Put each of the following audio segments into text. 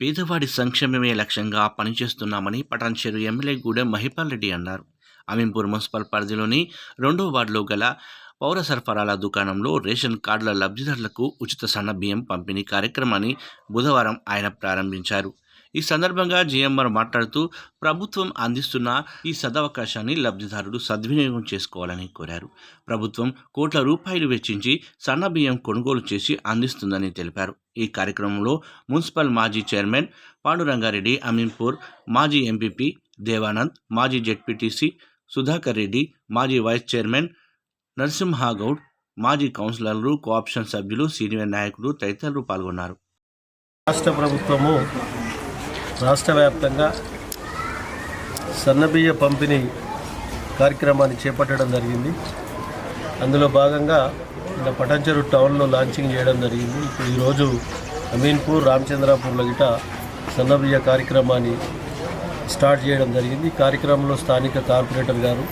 పేదవాడి సంక్షేమమే లక్ష్యంగా పనిచేస్తున్నామని పటాన్చెరు ఎమ్మెల్యే గూడెం మహిపాల్ రెడ్డి అన్నారు. అమీంపూర్ మున్సిపల్ పరిధిలోని రెండో వార్డులో గల పౌర సరఫరాల దుకాణంలో రేషన్ కార్డుల లబ్ధిదారులకు ఉచిత సన్న బియ్యం పంపిణీ కార్యక్రమాన్ని బుధవారం ఆయన ప్రారంభించారు. ఈ సందర్భంగా జిఎంఆర్ మాట్లాడుతూ ప్రభుత్వం అందిస్తున్న ఈ సదవకాశాన్ని లబ్ధిదారులు సద్వినియోగం చేసుకోవాలని కోరారు. ప్రభుత్వం కోట్ల రూపాయలు వెచ్చించి సన్న బియ్యం కొనుగోలు చేసి అందిస్తుందని తెలిపారు. ఈ కార్యక్రమంలో మున్సిపల్ మాజీ చైర్మన్ పాండురంగారెడ్డి అమీన్పూర్ మాజీ ఎంపీపీ దేవానంద్ మాజీ జెడ్పీటీసీ సుధాకర్ రెడ్డి మాజీ వైస్ చైర్మన్ నరసింహగౌడ్ మాజీ కౌన్సిలర్లు కోఆప్షన్ సభ్యులు సీనియర్ నాయకులు తదితరులు పాల్గొన్నారు. రాష్ట్ర ప్రభుత్వము రాష్ట్ర వ్యాప్తంగా సన్నబియ్య పంపిణీ కార్యక్రమాన్ని చేపట్టడం జరిగింది. అందులో భాగంగా ఇలా పటంచెరు టౌన్లో లాంచింగ్ చేయడం జరిగింది. ఇప్పుడు ఈరోజు అమీన్పూర్ రామచంద్రాపూర్ల గిట సన్నబియ్య కార్యక్రమాన్ని స్టార్ట్ చేయడం జరిగింది. ఈ కార్యక్రమంలో స్థానిక కార్పొరేటర్ గారు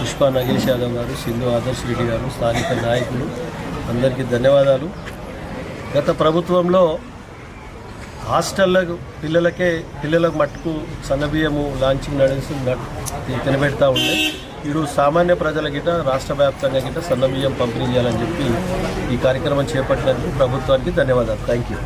పుష్ప నగేష్ యాదవ్ గారు సింధు ఆదర్శ్ రెడ్డి గారు స్థానిక నాయకులు అందరికీ ధన్యవాదాలు. గత ప్రభుత్వంలో హాస్టళ్ళకు పిల్లలకే పిల్లలకు మట్టుకు సన్నబియ్యము లాంచింగ్ నడిసి తినబెడతా ఉండే. ఇప్పుడు సామాన్య ప్రజల గిట రాష్ట్ర వ్యాప్తంగా గిట సన్నబియ్యం పంపిణీ చేయాలని చెప్పి ఈ కార్యక్రమం చేపట్టినందుకు ప్రభుత్వానికి ధన్యవాదాలు. Thank you